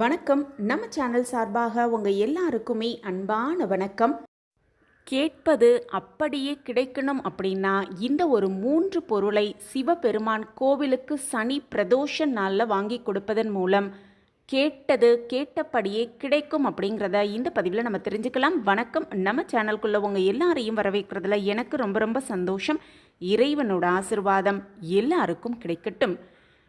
வணக்கம். நம்ம சேனல் சார்பாக உங்கள் எல்லாருக்குமே அன்பான வணக்கம். கேட்பது அப்படியே கிடைக்கணும் அப்படின்னா இந்த ஒரு மூன்று பொருளை சிவபெருமான் கோவிலுக்கு சனி பிரதோஷ நாளில் வாங்கி கொடுப்பதன் மூலம் கேட்டது கேட்டபடியே கிடைக்கும் அப்படிங்கிறத இந்த பதிவில் நம்ம தெரிஞ்சுக்கலாம். வணக்கம். நம்ம சேனல்குள்ளே உங்கள் எல்லாரையும் வரவேற்கிறதுல எனக்கு ரொம்ப ரொம்ப சந்தோஷம். இறைவனோட ஆசிர்வாதம் எல்லாருக்கும் கிடைக்கட்டும்.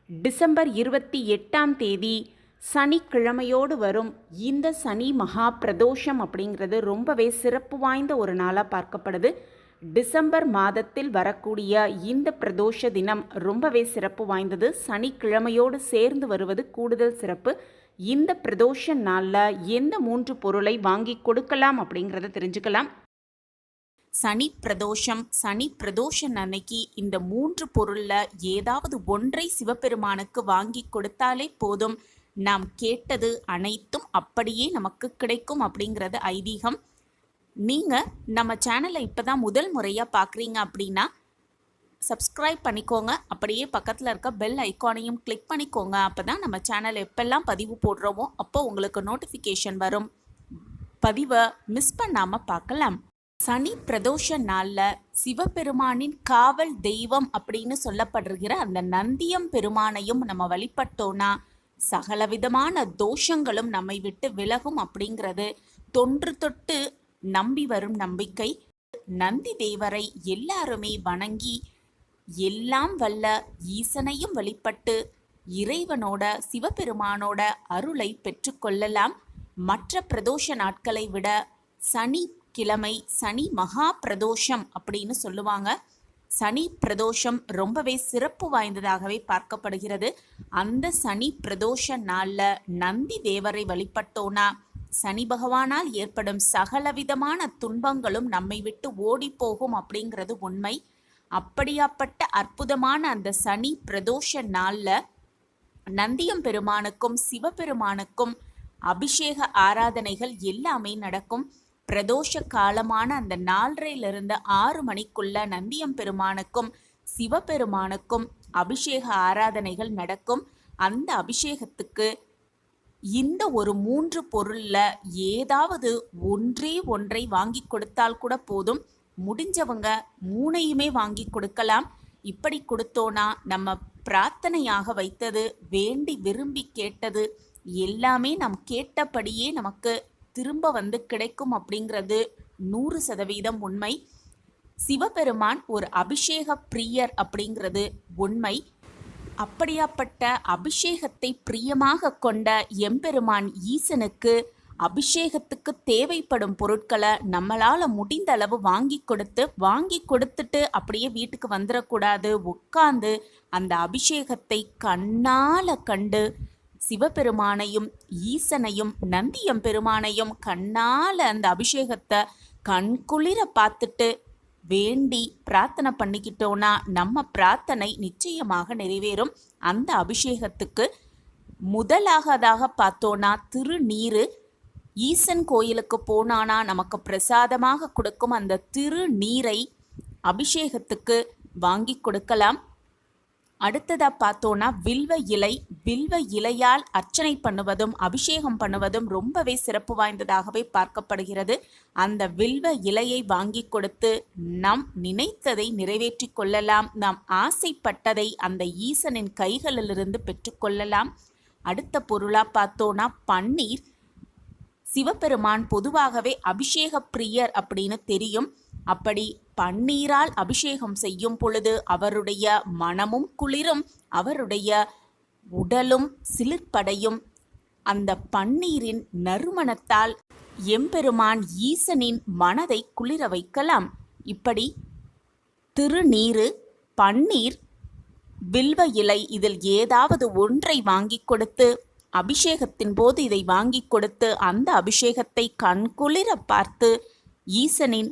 டிசம்பர் இருபத்தி எட்டாம் தேதி சனிக்கிழமையோடு வரும். இந்த சனி மகா பிரதோஷம் அப்படிங்கிறது ரொம்பவே சிறப்பு வாய்ந்த ஒரு நாளாக பார்க்கப்படுது. டிசம்பர் மாதத்தில் வரக்கூடிய இந்த பிரதோஷ தினம் ரொம்பவே சிறப்பு வாய்ந்தது. சனிக்கிழமையோடு சேர்ந்து வருவது கூடுதல் சிறப்பு. இந்த பிரதோஷ நாளில் எந்த மூன்று பொருளை வாங்கி கொடுக்கலாம் அப்படிங்கிறத தெரிஞ்சுக்கலாம். சனி பிரதோஷம் சனி பிரதோஷம் அன்னைக்கு இந்த மூன்று பொருளில் ஏதாவது ஒன்றை சிவபெருமானுக்கு வாங்கி கொடுத்தாலே போதும். நாம் கேட்டது அனைத்தும் அப்படியே நமக்கு கிடைக்கும் அப்படிங்கிறது ஐதீகம். நீங்கள் நம்ம சேனலை இப்போ தான் முதல் முறையாக பார்க்குறீங்க அப்படின்னா சப்ஸ்கிரைப் பண்ணிக்கோங்க. அப்படியே பக்கத்தில் இருக்க பெல் ஐக்கானையும் கிளிக் பண்ணிக்கோங்க. அப்போ தான் நம்ம சேனல் எப்பெல்லாம் பதிவு போடுறோமோ அப்போ உங்களுக்கு நோட்டிஃபிகேஷன் வரும். பதிவை மிஸ் பண்ணாமல் பார்க்கலாம். சனி பிரதோஷ நாளில் சிவபெருமானின் காவல் தெய்வம் அப்படின்னு சொல்லப்படுகிற அந்த நந்தியம் பெருமானையும் நம்ம வழிபட்டோன்னா சகலவிதமான தோஷங்களும் நம்மை விட்டு விலகும் அப்படிங்கிறது தொன்று தொட்டு நம்பி வரும் நம்பிக்கை. நந்தி தேவரை எல்லாருமே வணங்கி எல்லாம் வல்ல ஈசனையும் வழிபட்டு இறைவனோட சிவபெருமானோட அருளை பெற்றுக்கொள்ளலாம் மற்ற பிரதோஷ நாட்களை விட சனி கிழமை சனி மகா பிரதோஷம் அப்படின்னு சொல்லுவாங்க. சனி பிரதோஷம் ரொம்பவே சிறப்பு வாய்ந்ததாகவே பார்க்கப்படுகிறது. அந்த சனி பிரதோஷ நாளில் நந்தி தேவரை வழிபட்டோனா சனி பகவானால் ஏற்படும் சகலவிதமான துன்பங்களும் நம்மை விட்டு ஓடி போகும் அப்படிங்கிறது உண்மை. அப்படியாப்பட்ட அற்புதமான அந்த சனி பிரதோஷ நாளில் நந்தியம் பெருமானுக்கும் சிவபெருமானுக்கும் அபிஷேக ஆராதனைகள் எல்லாமே நடக்கும். பிரதோஷ காலமான அந்த நாலரையிலிருந்து ஆறு மணிக்குள்ள நந்தியம் பெருமானுக்கும் சிவபெருமானுக்கும் அபிஷேக ஆராதனைகள் நடக்கும். அந்த அபிஷேகத்துக்கு இந்த ஒரு மூன்று பொருளில் ஏதாவது ஒன்றே ஒன்றை வாங்கி கொடுத்தால் கூட போதும். முடிஞ்சவங்க மூணையுமே வாங்கி கொடுக்கலாம். இப்படி கொடுத்தோன்னா நம்ம பிரார்த்தனையாக வைத்தது வேண்டி விரும்பி கேட்டது எல்லாமே நாம் கேட்டபடியே நமக்கு திரும்ப வந்து கிடைக்கும் அப்படிங்கிறது நூறு சதவீதம் உண்மை. சிவபெருமான் ஒரு அபிஷேக பிரியர் அப்படிங்கிறது உண்மை. அப்படியாப்பட்ட அபிஷேகத்தை பிரியமாக கொண்ட எம்பெருமான் ஈசனுக்கு அபிஷேகத்துக்கு தேவைப்படும் பொருட்களை நம்மளால் முடிந்த அளவு வாங்கி கொடுத்து வாங்கி கொடுத்துட்டு அப்படியே வீட்டுக்கு வந்துடக்கூடாது. உட்காந்து அந்த அபிஷேகத்தை கண்ணால் கண்டு சிவபெருமானையும் ஈசனையும் நந்தியம் பெருமானையும் கண்ணால் அந்த அபிஷேகத்தை கண்குளிர பார்த்துட்டு வேண்டி பிரார்த்தனை பண்ணிக்கிட்டோன்னா நம்ம பிரார்த்தனை நிச்சயமாக நிறைவேறும். அந்த அபிஷேகத்துக்கு முதலாகதாக பார்த்தோன்னா திருநீர். ஈசன் கோயிலுக்கு போனானா நமக்கு பிரசாதமாக கொடுக்கும் அந்த திருநீரை அபிஷேகத்துக்கு வாங்கி கொடுக்கலாம். அடுத்ததாக பார்த்தோன்னா வில்வ இலை வில்வ இலையால் அர்ச்சனை பண்ணுவதும் அபிஷேகம் பண்ணுவதும் ரொம்பவே சிறப்பு வாய்ந்ததாகவே பார்க்கப்படுகிறது. அந்த வில்வ இலையை வாங்கி கொடுத்து நம் நினைத்ததை நிறைவேற்றி கொள்ளலாம். நாம் ஆசைப்பட்டதை அந்த ஈசனின் கைகளிலிருந்து பெற்றுக்கொள்ளலாம் அடுத்த பொருளாக பார்த்தோன்னா பன்னீர். சிவபெருமான் பொதுவாகவே அபிஷேக பிரியர் அப்படின்னு தெரியும். அப்படி பன்னீரால் அபிஷேகம் செய்யும் பொழுது அவருடைய மனமும் குளிரும் அவருடைய உடலும் சிலிர்ப்படையும். அந்த பன்னீரின் நறுமணத்தால் எம்பெருமான் ஈசனின் மனதை குளிர வைக்கலாம். இப்படி திருநீரு பன்னீர் வில்வ இலை இதில் ஏதாவது ஒன்றை வாங்கி கொடுத்து அபிஷேகத்தின் போது இதை வாங்கி கொடுத்து அந்த அபிஷேகத்தை கண்குளிர பார்த்து ஈசனின்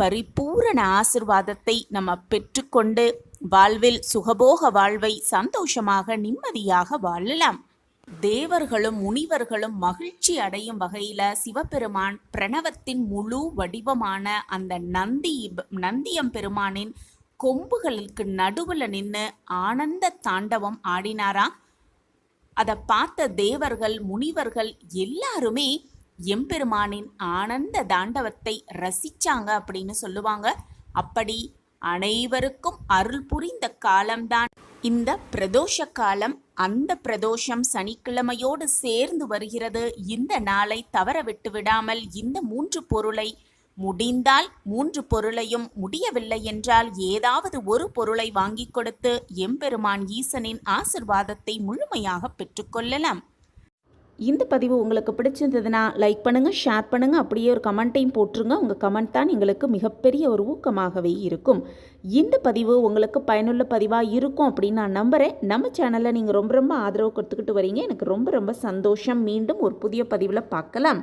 பரிபூரண ஆசிர்வாதத்தை நம்ம பெற்றுக்கொண்டு வாழ்வில் சுகபோக வாழ்வை சந்தோஷமாக நிம்மதியாக வாழலாம். தேவர்களும் முனிவர்களும் மகிழ்ச்சி அடையும் வகையில் சிவபெருமான் பிரணவத்தின் முழு வடிவமான அந்த நந்தி நந்தியம் பெருமானின் கொம்புகளுக்கு நடுவில் நின்று ஆனந்த தாண்டவம் ஆடினாராம் அதை பார்த்த தேவர்கள் முனிவர்கள் எல்லாருமே எம்பெருமானின் ஆனந்த தாண்டவத்தை ரசிச்சாங்க அப்படின்னு சொல்லுவாங்க. அப்படி அனைவருக்கும் அருள் புரிந்த காலம்தான். இந்த பிரதோஷ காலம் அந்த பிரதோஷம் சனிக்கிழமையோடு சேர்ந்து வருகிறது. இந்த நாளை தவற விட்டு விடாமல் இந்த மூன்று பொருளை முடிந்தால் மூன்று பொருளையும் முடியவில்லை என்றால் ஏதாவது ஒரு பொருளை வாங்கிக் கொடுத்து எம்பெருமான் ஈசனின் ஆசிர்வாதத்தை முழுமையாக பெற்றுக்கொள்ளலாம் இந்த பதிவு உங்களுக்கு பிடிச்சிருந்ததுன்னா லைக் பண்ணுங்கள் ஷேர் பண்ணுங்கள் அப்படியே ஒரு கமெண்ட்டையும் போட்டுருங்க. உங்கள் கமெண்ட் தான் எங்களுக்கு மிகப்பெரிய ஒரு ஊக்கமாகவே இருக்கும். இந்த பதிவு உங்களுக்கு பயனுள்ள பதிவாக இருக்கும் அப்படின்னு நான் நம்புகிறேன் நம்ம சேனலில் நீங்கள் ரொம்ப ரொம்ப ஆதரவு கொடுத்துக்கிட்டு வரீங்க. எனக்கு ரொம்ப ரொம்ப சந்தோஷம். மீண்டும் ஒரு புதிய பதிவில் பார்க்கலாம்.